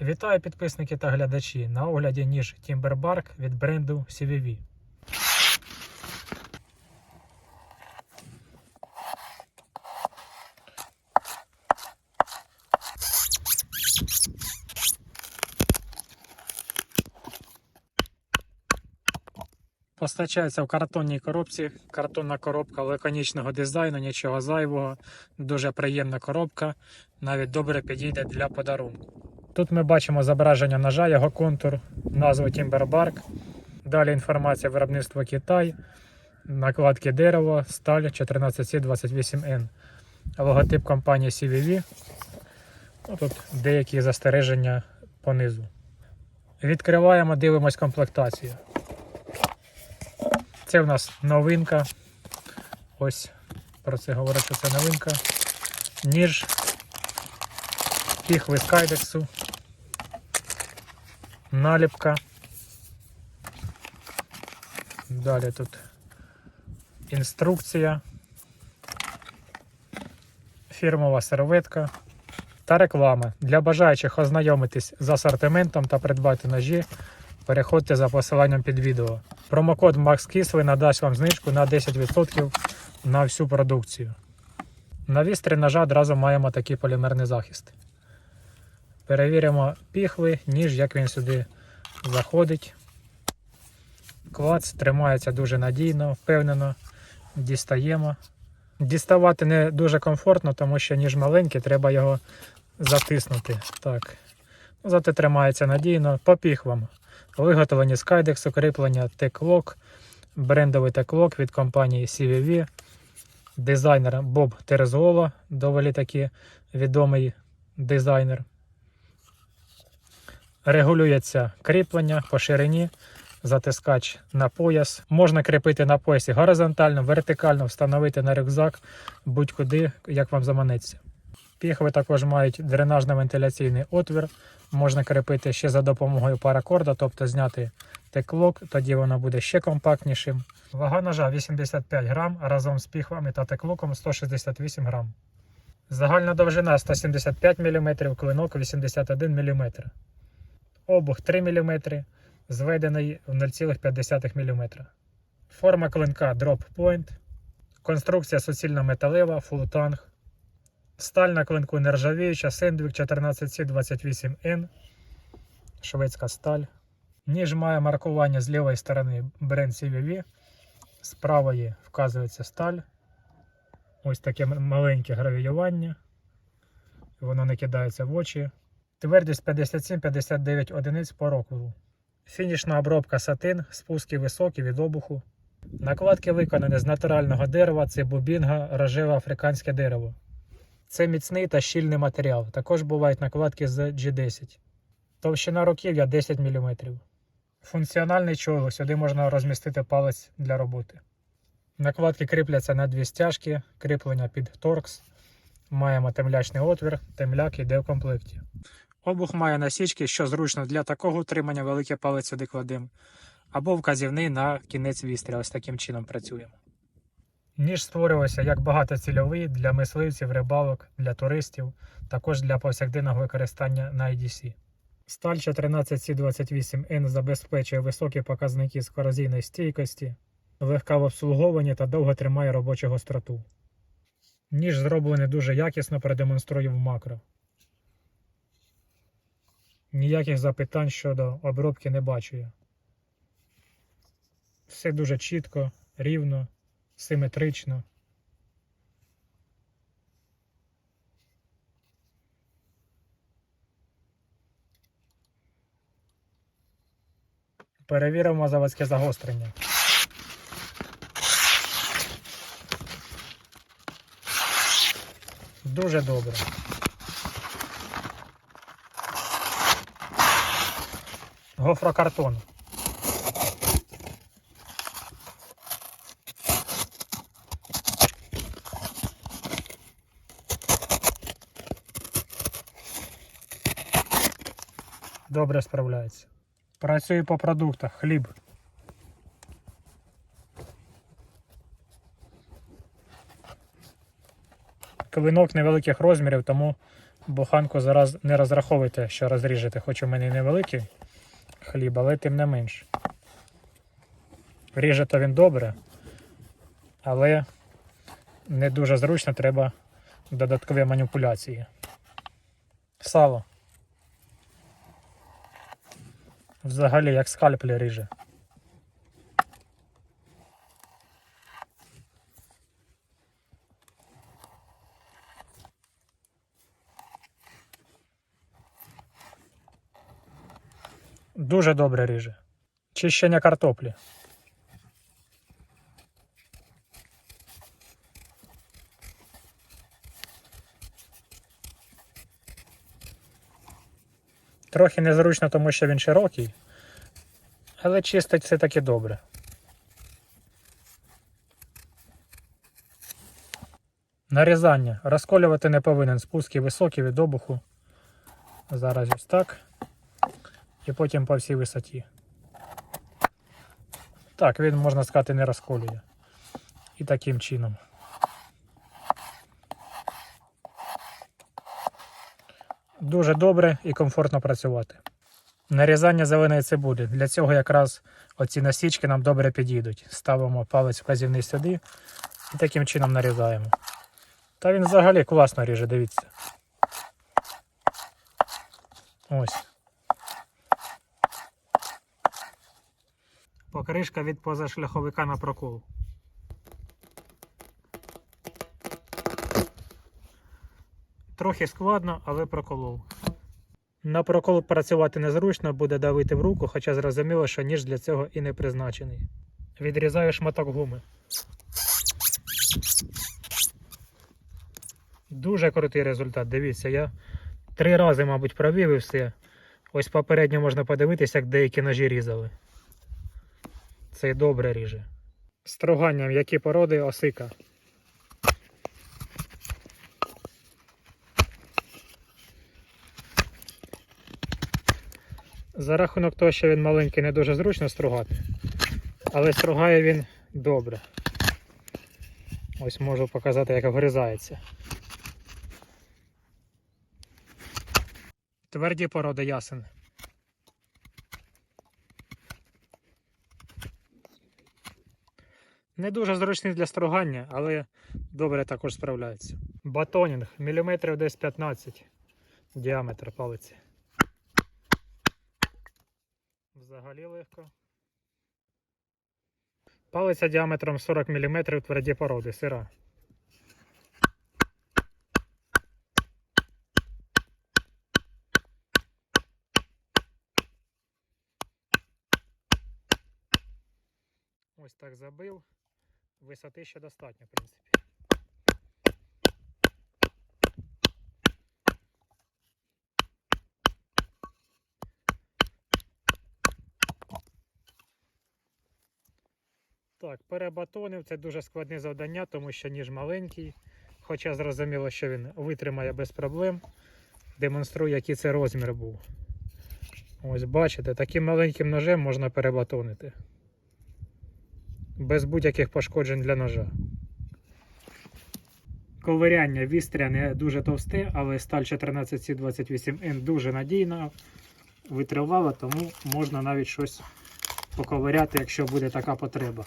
Вітаю підписники та глядачі. На огляді ніж Timberbark від бренду CVV. Постачається в картонній коробці. Картонна коробка лаконічного дизайну, нічого зайвого. Дуже приємна коробка. Навіть добре підійде для подарунку. Тут ми бачимо зображення ножа, його контур, назву Timberbark. Далі інформація виробництва Китай, накладки дерево, сталь 14C28N. Логотип компанії CVV. Тут деякі застереження понизу. Відкриваємо, дивимось комплектацію. Це в нас новинка. Ось про це говорить, що це новинка. Ніж, піхви з кайдексу, наліпка. Далі тут інструкція, фірмова серветка та реклама. Для бажаючих ознайомитись з асортиментом та придбати ножі. Переходьте за посиланням під відео. Промокод MaxKisli надасть вам знижку на 10% на всю продукцію. На вістрі ножа одразу маємо такий полімерний захист. Перевіримо піхви, ніж, як він сюди заходить. Клац тримається дуже надійно, впевнено. Дістаємо. Діставати не дуже комфортно, тому що ніж маленький, треба його затиснути. Так. Зате тримається надійно. По піхвам. Виготовлені з кайдексу, кріплення Теклок, брендовий теклок від компанії CVV, дизайнер Боб Терезголо, доволі таки відомий дизайнер. Регулюється кріплення по ширині, затискач на пояс. Можна кріпити на поясі горизонтально, вертикально, встановити на рюкзак будь-куди, як вам заманеться. Піхви також мають дренажно-вентиляційний отвір. Можна кріпити ще за допомогою паракорда, тобто зняти теклок, тоді воно буде ще компактнішим. Вага ножа 85 грам, разом з піхвами та теклоком 168 грам. Загальна довжина 175 мм, клинок 81 мм. Обух 3 мм, зведений в 0,5 мм. Форма клинка Drop Point. Конструкція суцільно металева, фултанг. Сталь на клинку нержавіюча, сендвік 14C28N. Шведська сталь. Ніж має маркування з лівої сторони бренд CVV. З правої вказується сталь. Ось таке маленьке гравіювання. Воно не кидається в очі. Твердість 57-59 одиниць по року. Фінішна обробка сатин, спуски високі від обуху. Накладки виконані з натурального дерева, це бубінга, рожеве африканське дерево. Це міцний та щільний матеріал. Також бувають накладки з G10. Товщина руків'я 10 мм. Функціональний чоло. Сюди можна розмістити палець для роботи. Накладки кріпляться на дві стяжки, кріплення під торкс. Маємо темлячний отвір, темляк йде в комплекті. Обух має насічки, що зручно для такого утримання великий палець сюди кладемо. Або вказівний на кінець вістря. Ось таким чином працюємо. Ніж створювався як багатоцільовий для мисливців, рибалок, для туристів, також для повсякденного використання на IDC. Сталь 14C28N забезпечує високі показники з корозійної стійкості, легка в обслуговуванні та довго тримає робочу гостроту. Ніж зроблений дуже якісно, продемонструю в макро. Ніяких запитань щодо обробки не бачу я. Все дуже чітко, рівно симетрично. Перевіримо заводське загострення. Дуже добре. Гофрокартон. Добре справляється. Працюю по продуктах. Хліб. Клинок невеликих розмірів, тому Буханку зараз не розраховуйте, що розріжете, хоч у мене і невеликий хліб, але тим не менш. Ріжете він добре, але не дуже зручно, треба додаткові маніпуляції. Сало. Взагалі, як скальпель ріже. Дуже добре ріже. Чищення картоплі. Трохи незручно, тому що він широкий, але чистить все таки добре. Нарізання. Розколювати не повинен. Спуски високі від обуху. Зараз ось так. І потім по всій висоті. Так, він, можна сказати, не розколює. І таким чином. Дуже добре і комфортно працювати. Нарізання зеленої цибулі. Для цього якраз оці насічки нам добре підійдуть. Ставимо палець вказівний сюди і таким чином нарізаємо. Та він взагалі класно ріже, дивіться. Ось. Покришка від позашляховика на прокол. Трохи складно, але проколов. На прокол працювати незручно, буде давити в руку, хоча зрозуміло, що ніж для цього і не призначений. Відрізаю шматок гуми. Дуже крутий результат. Дивіться, я три рази, мабуть, провів і все. Ось попередньо можна подивитися, як деякі ножі різали. Це добре ріже. Струганням які породи осика. За рахунок того, що він маленький, не дуже зручно стругати, але стругає він добре. Ось можу показати, як вгризається. Тверді породи ясен. Не дуже зручний для стругання, але добре також справляється. Батонінг міліметрів десь 15 діаметр палиці. Взагалі легко. Палиця діаметром 40 мм тверді породи, сира. Ось так забив. Висоти ще достатньо, в принципі. Так, перебатонив це дуже складне завдання, тому що ніж маленький. Хоча зрозуміло, що він витримає без проблем. Демонструю, який це розмір був. Ось бачите, таким маленьким ножем можна перебатонити. Без будь-яких пошкоджень для ножа. Ковиряння вістря не дуже товсте, але сталь 14C28N дуже надійна, витривала, тому можна навіть щось поковиряти, якщо буде така потреба.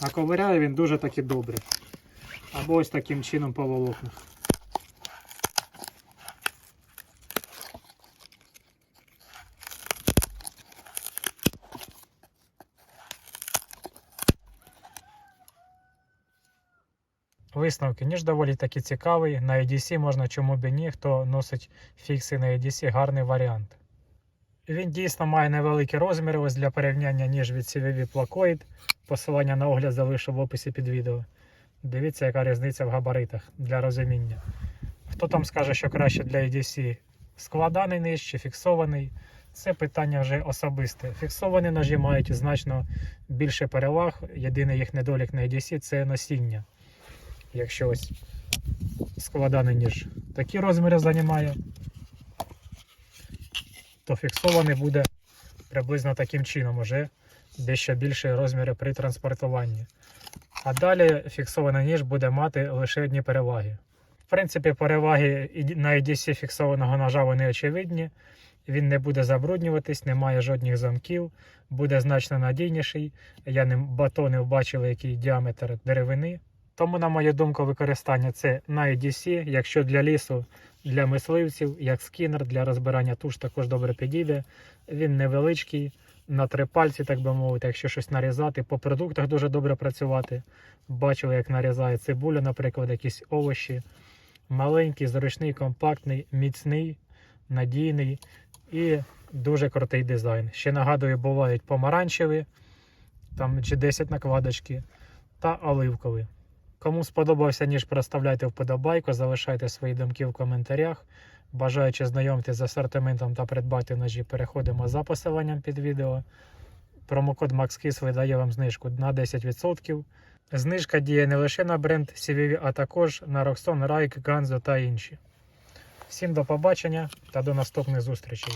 А ковиряє він дуже таки добре. Або ось таким чином по волокнах. Висновки. Ніж доволі таки цікавий. На EDC можна чому б і ні, хто носить фікси на EDC, гарний варіант. Він дійсно має невеликі розміри. Ось для порівняння ніж від CVV Placoid. Посилання на огляд залишу в описі під відео. Дивіться, яка різниця в габаритах для розуміння. Хто там скаже, що краще для EDC складаний ніж чи фіксований. Це питання вже особисте. Фіксовані ножі мають значно більше переваг. Єдиний їх недолік на EDC це носіння. Якщо ось складаний ніж такі розміри займає, то фіксований буде приблизно таким чином, уже дещо більше розміри при транспортуванні. А далі фіксований ніж буде мати лише одні переваги. В принципі, переваги на EDC фіксованого ножа вони очевидні. Він не буде забруднюватись, немає жодних замків, буде значно надійніший. Я не батони бачили, який діаметр деревини. Тому, на мою думку, використання це на EDC, якщо для лісу, для мисливців, як скінер, для розбирання туш також добре підійде. Він невеличкий, на три пальці, так би мовити, якщо щось нарізати. По продуктах дуже добре працювати. Бачили, як нарізає цибулю, наприклад, якісь овочі. Маленький, зручний, компактний, міцний, надійний і дуже крутий дизайн. Ще нагадую, бувають помаранчеві, там чи 10 накладочки, та оливкові. Кому сподобався ніж, проставляйте вподобайку, залишайте свої думки в коментарях. Бажаючи знайомитися з асортиментом та придбати ножі, переходимо за посиланням під відео. Промокод MaxKiss видає вам знижку на 10%. Знижка діє не лише на бренд CVV, а також на Roxton, Raik, Ganzo та інші. Всім до побачення та до наступних зустрічей.